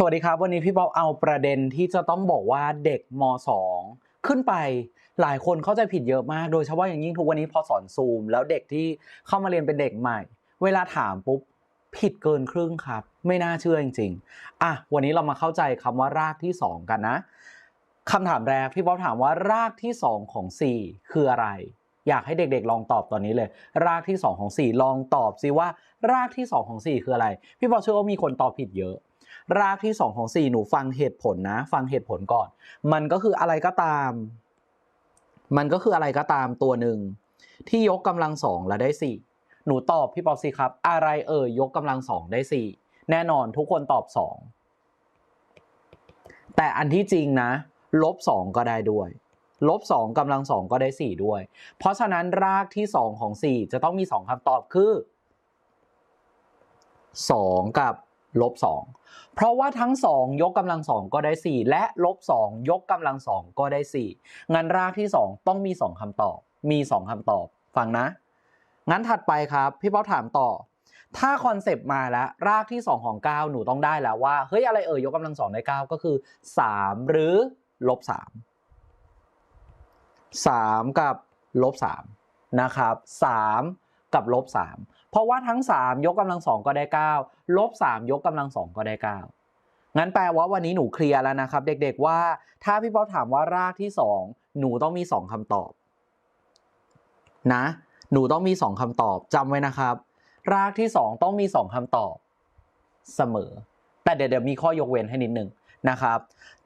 สวัสดีครับ วันนี้พี่ป๊อปเอาประเด็นที่จะต้องบอกว่าเด็กม .2 ขึ้นไปหลายคนเข้าใจผิดเยอะมาก โดยเฉพาะอย่างยิ่งทุกวันนี้พอสอนซูม แล้วเด็กที่เข้ามาเรียนเป็นเด็กใหม่ เวลาถามปุ๊บผิดเกินครึ่งครับ ไม่น่าเชื่อจริงๆอะวันนี้เรามาเข้าใจคำว่ารากที่ 2 กันนะคำถามแรกพี่ป๊อปถามว่ารากที่ 2 ของ 4 คืออะไร อยากให้เด็กๆ ลองตอบตอนนี้เลย รากที่ 2 ของ 4 ลองตอบซิว่า รากที่ 2 ของ 4 คืออะไร พี่ป๊อปเชื่อว่ามีคนตอบผิดเยอะ รากที่ 2 ของ 4 หนูฟังเหตุผลนะ ฟังเหตุผลก่อน มันก็คืออะไรก็ตาม มันก็คืออะไรก็ตามตัวหนึ่งที่ยกกำลังสองแล้วได้สี่หนูตอบพี่ป๊อปสิครับ อะไรเอ่ยยกกำลังสองได้สี่แน่นอนทุกคนตอบสองแต่อันที่จริงนะลบสองก็ได้ด้วยลบสองกำลังสองก็ได้สี่ด้วย เพราะฉะนั้นรากที่สองของสี่จะต้องมีสองคำตอบคือสองกับ ลบสองเพราะว่าทั้ง 2 ยกกำลังสองก็ได้ 4 และลบ2ยกกำลังสองก็ได้ 4 งั้นรากที่ 2 ต้องมี 2คำตอบ มี 2คำตอบ ฟังนะ งั้นถัดไปครับ พี่ป๊อปถามต่อ ถ้าคอนเซปต์มาแล้วรากที่ 2 ของ 9 หนูต้องได้แล้วว่า เฮ้ย อะไรเอ่ยยกกำลังสองได้9ก็คือ 3 หรือลบ3 3 กับลบ3นะครับ 3 กับลบ3 เพราะว่าทั้ง 3 ยกกำลังสองก็ได้9ลบ3ยกกำลังสองก็ได้ 9 งั้นแปลว่าวันนี้หนูเคลียร์แล้วนะครับ เด็กๆว่า ถ้าพี่ป๊อปถามว่ารากที่ 2 หนูต้องมี 2คำตอบ นะ หนูต้องมี 2คำตอบจำไว้นะครับ รากที่ 2 ต้องมี 2คำตอบ เสมอ แต่เดี๋ยวเดี๋ยวมีข้อยกเว้นให้นิดนึงนะครับ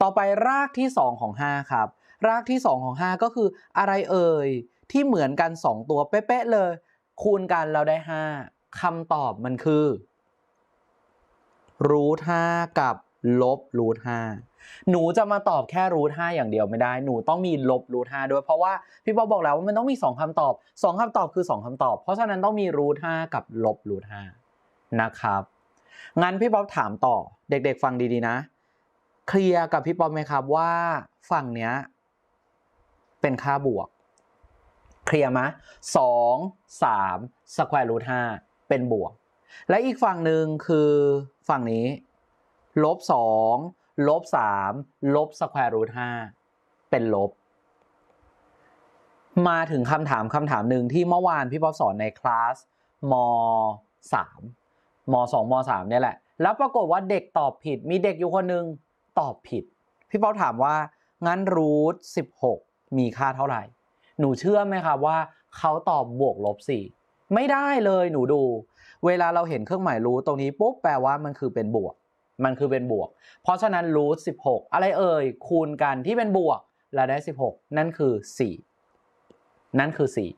ต่อไปรากที่ 2 ของ 5 ครับ รากที่ 2 ของ 5 ก็คืออะไรเอ่ยที่เหมือนกัน 2 ตัวเป๊ะๆเลย คูณกันเราได้5คำตอบมันคือรูทห้ากับลบรูทห้าหนูจะมาตอบแค่รูทห้าอย่างเดียวไม่ได้ หนูต้องมีลบรูทห้าด้วยเพราะว่าพี่ป๊อปบอกแล้วว่ามันต้องมี2คำตอบ2คำตอบคือ2คำตอบ เพราะฉะนั้นต้องมีรูทห้ากับลบรูทห้านะครับ งั้นพี่ป๊อปถามต่อเด็กๆฟังดีๆนะ เคลียร์กับพี่ป๊อปไหมครับว่าฝั่งเนี้ยเป็นค่าบวก เคลียร์ไหมสองสามสแควร์รูทห้าเป็นบวก และอีกฝั่งหนึ่งคือฝั่งนี้ลบสองลบสามลบสแควร์รูทห้าเป็นลบ มาถึงคำถามคำถามหนึ่งที่เมื่อวานพี่ป๊อปสอนในคลาสมสามมสองมสามเนี่ยแหละ แล้วปรากฏว่าเด็กตอบผิด มีเด็กอยู่คนหนึ่งตอบผิด พี่ป๊อปถามว่างั้นรูทสิบหกมีค่าเท่าไหร่ หนูเชื่อไหมครับว่าเขาตอบบวกลบสี่ไม่ได้เลยหนูดู เวลาเราเห็นเครื่องหมายรูทตรงนี้ปุ๊บแปลว่ามันคือเป็นบวก มันคือเป็นบวก เพราะฉะนั้นรูทสิบหกอะไรเอ่ยคูณกันที่เป็นบวกแล้วได้สิบหกนั่นคือสี่นั่นคือสี่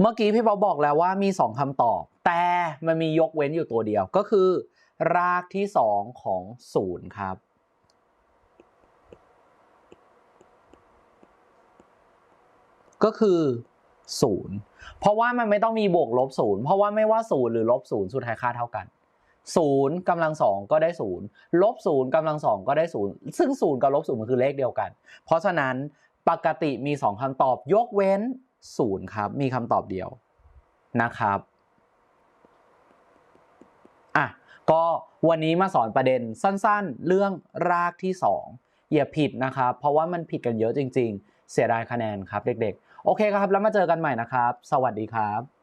เมื่อกี้พี่ป๊อบอกแล้วว่ามีสองคำตอบ แต่มันมียกเว้นอยู่ตัวเดียวก็คือ รากที่สองของศูนย์ครับ ก็คือศูนย์เพราะว่ามันไม่ต้องมีบวกลบศูนย์เพราะว่าไม่ว่าศูนย์หรือลบศูนย์สุดท้ายค่าเท่ากันศูนย์กำลังสองก็ได้ศูนย์ลบศูนย์กำลังสองก็ได้ศูนย์ซึ่งศูนย์กับลบศูนย์มันคือเลขเดียวกัน เพราะฉะนั้นปกติมีสองคำตอบยกเว้นศูนย์ครับ มีคำตอบเดียวนะครับอะก็วันนี้มาสอนประเด็นสั้นๆ เรื่องรากที่สองอย่าผิดนะครับ เพราะว่ามันผิดกันเยอะจริง ๆ เสียดายคะแนนครับเด็กๆ โอเคครับ แล้วมาเจอกันใหม่นะครับ สวัสดีครับ